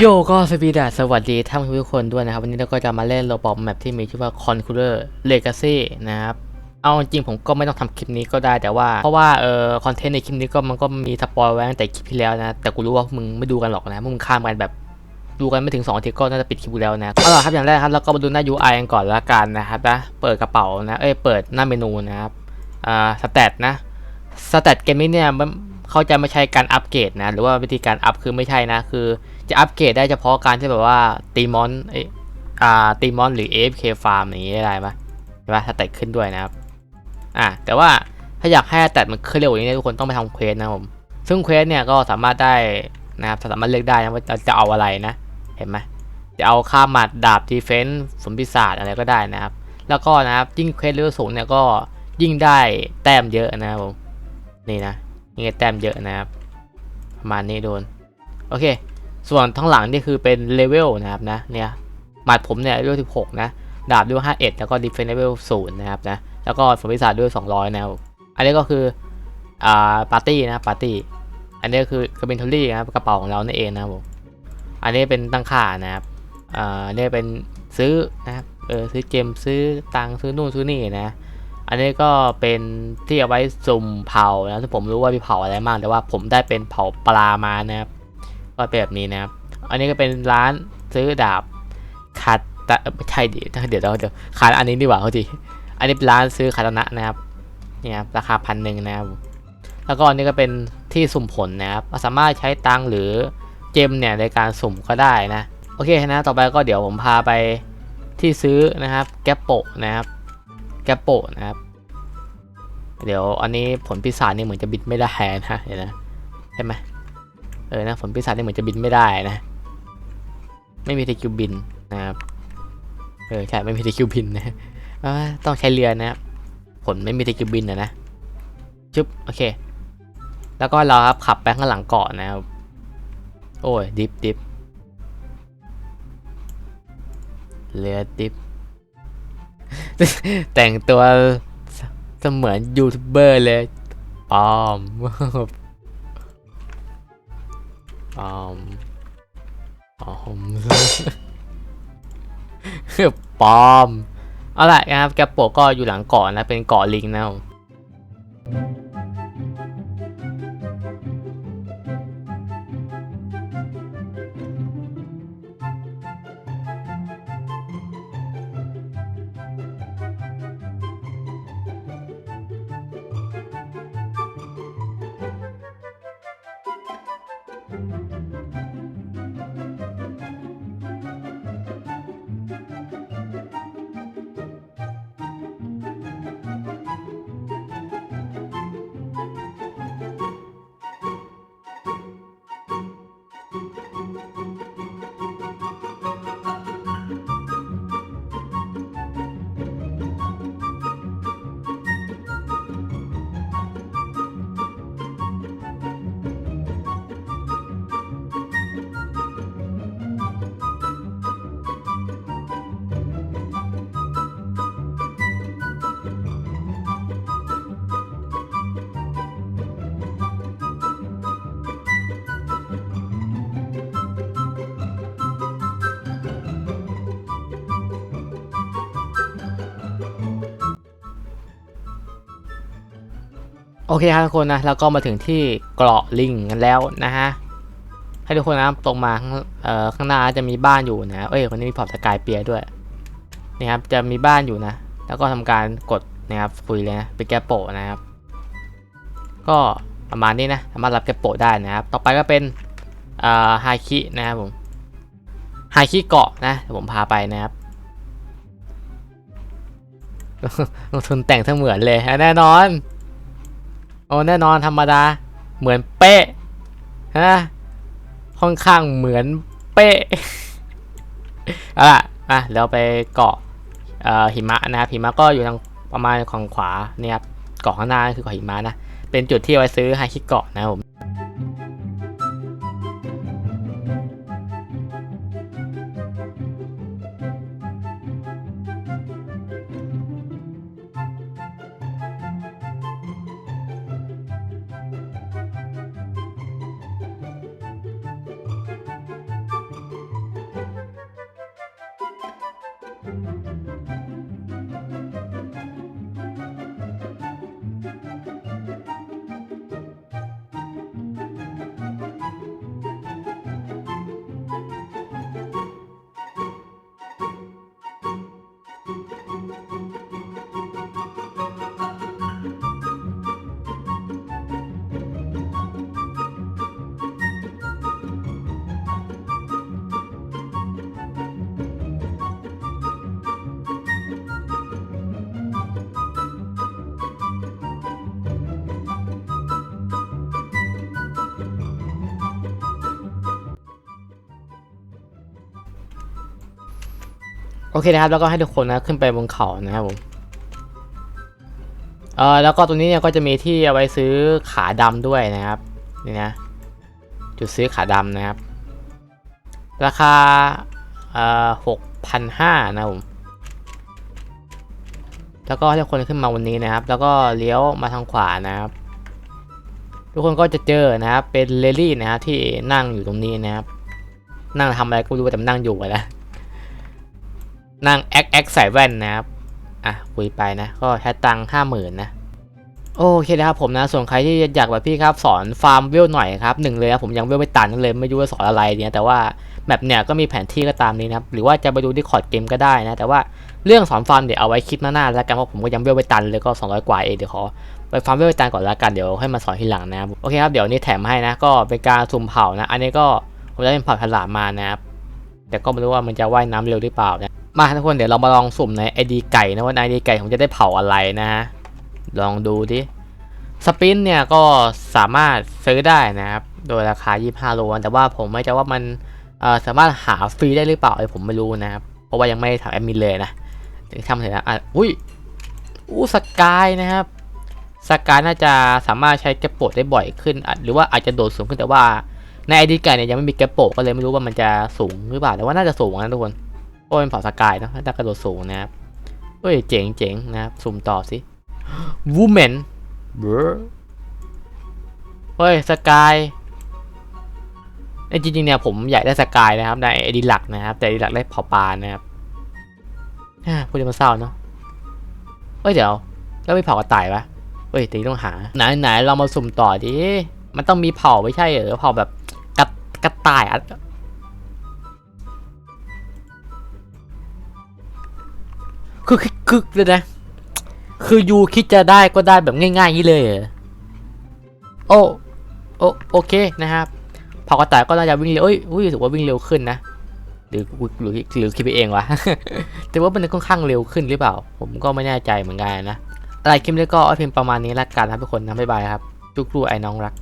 โยก็สวีดัสสวัสดีท่านผู้ชมทุกคนด้วยนะครับ วันนี้เราก็จะมาเล่นโรบอทแมปที่มีชื่อว่า Conqueror Legacy นะครับ เอาจริงผมก็ไม่ต้องทำคลิปนี้ก็ได้แต่ว่า เพราะว่าเอ่อคอนเทนต์ในคลิปนี้ก็มันก็มีสปอยไว้ตั้งแต่คลิปที่แล้วนะ แต่กูรู้ว่ามึงไม่ดูกันหรอกนะมึงข้ามกันแบบดูกันไม่ถึง2อาทิตย์ก็น่าจะปิดคลิปแล้วนะเอาล่ะครับอย่างแรกครับเราก็มาดูหน้า UI กันก่อนละกันนะครับนะเปิดกระเป๋านะเอ้ยเปิดหน้าเมนูนะครับอ่าสเตตนะสเตตเกมนี้เนี่ยมัน เขาจะไม่ใช่การอัปเกรดนะ หรือว่าวิธีการอัพคือไม่ใช่นะ คือจะอัปเกรดได้เฉพาะการที่แบบว่าตีมอนเอยอ่าตีมอนหรือ AFK farm อย่างนี้ได้ไหมใช่ปะถ้าแตกขึ้นด้วยนะครับ อ่าแต่ว่าถ้าอยากให้แตกมันขึ้นเร็วกว่านี้ทุกคนต้องไปทำเควสนะผม ซึ่งเควสเนี่ยก็สามารถได้นะครับสามารถเลือกได้นะว่าจะจะเอาอะไรนะ เห็นไหมจะเอาข้ามหมัดดาบดีเฟนส์ฝนปีศาจอะไรก็ได้นะครับ แล้วก็นะครับยิ่งเควสเลเวสูงเนี่ยก็ยิ่งได้แต้มเยอะนะครับผมนี่นะ นี่ไงแต้มเยอะนะครับประมาณนี้โดน โอเค ส่วนทั้งหลังนี่คือเป็นเลเวลนะครับนะ เนี่ยหมัดผมเนี่ยเลเวล16 นะ ดาบด้วย51 แล้วก็ดีเฟนส์เลเวล0นะครับนะ แล้วก็ฝนปีศาจด้วย 200 นะครับ อันนี้ก็คือ อ่า ปาร์ตี้นะ ปาร์ตี้ อันนี้คือกระเบนทอรี่นะครับ กระเป๋าของเรานั่นเองนะครับผม อันนี้เป็นตั้งค่านะครับ อ่าอันนี้เป็นซื้อนะครับ เออ ซื้อเกมซื้อตังซื้อนู่นซื้อนี่นะ อันนี้ก็เป็นที่เอาไว้สุ่มเผานะซึ่ผมรู้ว่ามีเผาอะไรบ้างแต่ว่าผมได้เป็นเผาปลามานะครับก็เป็นแบบนี้นะครับ อันนี้ก็เป็นร้านซื้อดาบคาตะไม่ใช่ดิเดี๋ยวเดี๋ยวเดี๋ยวคาอันนี้ดีกว่าเขาทีอันนี้เป็นร้านซื้อคาตนะนะครับนี่ครับราคาพันหนึ่งนะครับ แล้วก็อันนี้ก็เป็นที่สุ่มผลนะครับสามารถใช้ตังหรือเจมเนี่ยในการสุ่มก็ได้นะ โอเคนะต่อไปก็เดี๋ยวผมพาไปที่ซื้อนะครับ แกปโปะนะครับ แกโปะนะครับ เดี๋ยวอันนี้ผลพิศาจนี่เหมือนจะบิดไม่ได้นะเห็นนะใช่ไหมเออนะผลปีศาจนี่เหมือนจะบินไม่ได้นะ ไม่มีตะคิวบินนะครับเออใช่ไม่มีตะคิวบินนะต้องใช้เรือนะครับผลไม่มีตะคิวบินนะนะจุ๊บโอเค แล้วก็เราครับขับไปข้างหลังเกาะนะครับโอ้ยดิฟดิฟเรือดิฟ แต่งตัวเสมือนยูทูบเบอร์เลยปอมปอมปอมปอม เอาละนะครับ แกปโปก็อยู่หลังเกาะนะ เป็นเกาะลิงนะครั โอเคครับทุกคนนะแล้วก็มาถึงที่เกาะลิงกันแล้วนะฮะให้ทุกคนนะตรงมาข้างเอ่อข้างหน้าจะมีบ้านอยู่นะเอ้ยคนนี้มีพอร์ตสกายเปียด้วยนี่ครับจะมีบ้านอยู่นะ แล้วก็ทำการกดนะครับคุยเลยนะเป็นแกโปะนะครับ ก็ประมาณนี้นะสามารถรับแกโปะได้นะครับ ต่อไปก็เป็นเอ่อไฮคินะครับผมไฮคิเกาะนะเดี๋ยวผมพาไปนะครับลงทุนแต่งเสมือนเลยแน่นอน โอ้แน่นอนธรรมดา เหมือนเป๊ะฮะค่อนข้างเหมือนเป๊ะเอาล่ะอะเราไปเกาะเอ่อหิมะนะครับหิมะก็อยู่ทางประมาณของขวาเนี่ยครับเกาะข้างหน้าคือเกาะหิมะนะ เป็นจุดที่ไว้ซื้อไฮคิเกาะนะครับผม โอเคนะครับ แล้วก็ให้ทุกคนนะขึ้นไปบนเขานะครับผมเออแล้วก็ตรงนี้เนี่ยก็จะมีที่เอาไว้ซื้อขาดำด้วยนะครับนี่นะจุดซื้อขาดำนะครับ ราคาเอ่อหกพันห้านะผมแล้วก็ให้ทุกคนขึ้นมาวันนี้นะครับ แล้วก็เลี้ยวมาทางขวานะครับ ทุกคนก็จะเจอนะครับเป็นเลลี่นะครับที่นั่งอยู่ตรงนี้นะครับ นั่งทำอะไรก็ไม่รู้แต่มันนั่งอยู่นะ นั่งแอคแอคใส่แว่นนะครับ อะคุยไปนะ ก็ใช้ตังค์ห้าหมื่นนะโอเคนะครับผมนะส่วนใครที่อยากแบบพี่ครับสอนฟาร์มเวลหน่อยครับหนึ่งเลยนะผมยังเวลไม่ตันเลยไม่รู้ว่าสอนอะไรเนี่ยแต่ว่าแบบเนี่ยก็มีแผนที่ก็ตามนี้นะครับหรือว่าจะไปดูที่คอร์ดเกมก็ได้นะ แต่ว่าเรื่องสอนฟาร์มเดี๋ยวเอาไว้คลิปหน้าๆแล้วกันเพราะผมก็ยังเวลไม่ตันเลยก็ 200 กว่าเองเดี๋ยวขอไปฟาร์มเวลไม่ตันก่อนแล้วกันเดี๋ยวให้มาสอนทีหลังนะครับโอเคครับเดี๋ยวนี้แถมให้นะก็เป็นการสุ่มเผานะ อันนี้ก็ผมได้เป็นเผาฉลามมานะครับแต่ก็ไม่รู้ว่ามันจะว่ายน้ำเร็วหรือเปล่านะ มาทุกคนเดี๋ยวเรามาลองสุ่มในไอดีไก่นะว่าไอดีไก่ผมจะได้เผาอะไรนะฮะลองดูดิสปินเนี่ยก็สามารถซื้อได้นะครับ โดยราคา 25โลแต่ว่าผมไม่ใจว่ามันสามารถหาฟรีได้หรือเปล่าไอผมไม่รู้นะครับ เพราะว่ายังไม่ถามแอดมินเลยนะถึงทำเสร็จแล้วอะอุ้ยอู้สกายนะครับสกายน่าจะสามารถใช้แกปโปดได้บ่อยขึ้น หรือว่าอาจจะโดดสูงขึ้นแต่ว่าในไอดีไก่เนี่ยยังไม่มีแกปโปก็เลยไม่รู้ว่ามันจะสูงหรือเปล่าแต่ว่าน่าจะสูงนะทุกคน เพราะเป็นเผ่าสกายเนอะน่าจะกระโดดสูงนะครับเฮ้ยเจ๋งเจ๋งนะครับสุ่มต่อสิ woman เบอเฮ้ยสกายในจริงๆเนี่ยผมอยากได้สกายนะครับในไอดีหลักนะครับ แต่ไอดีหลักได้เผาปลานะครับฮ่าพูดแล้วมันเศร้าเนาะเฮ้ยเดี๋ยวแล้วไม่เผากระต่ายปะเฮ้ยตีต้องหา ไหนไหนเรามาสุ่มต่อดิมันต้องมีเผาไม่ใช่เหรอเผาแบบกระกระต่าย คือคือคือเลยนะ คือยูคิดจะได้ก็ได้แบบง่ายๆนี้เลยเหรอโอ้โอโอเคนะครับเผากระต่ายก็น่าจะวิ่งเร็วเอ้ยอุ้ยถือว่าวิ่งเร็วขึ้นนะหรือหรือหรือคิดไปเองวะ แต่ว่ามันค่อนข้างเร็วขึ้นหรือเปล่า ผมก็ไม่แน่ใจเหมือนกันนะ อะไรคลิปนี้ก็เอาเพียงประมาณนี้ละกันครับทุกคนนะบ๊ายบายครับจุกรูไอ้น้องรัก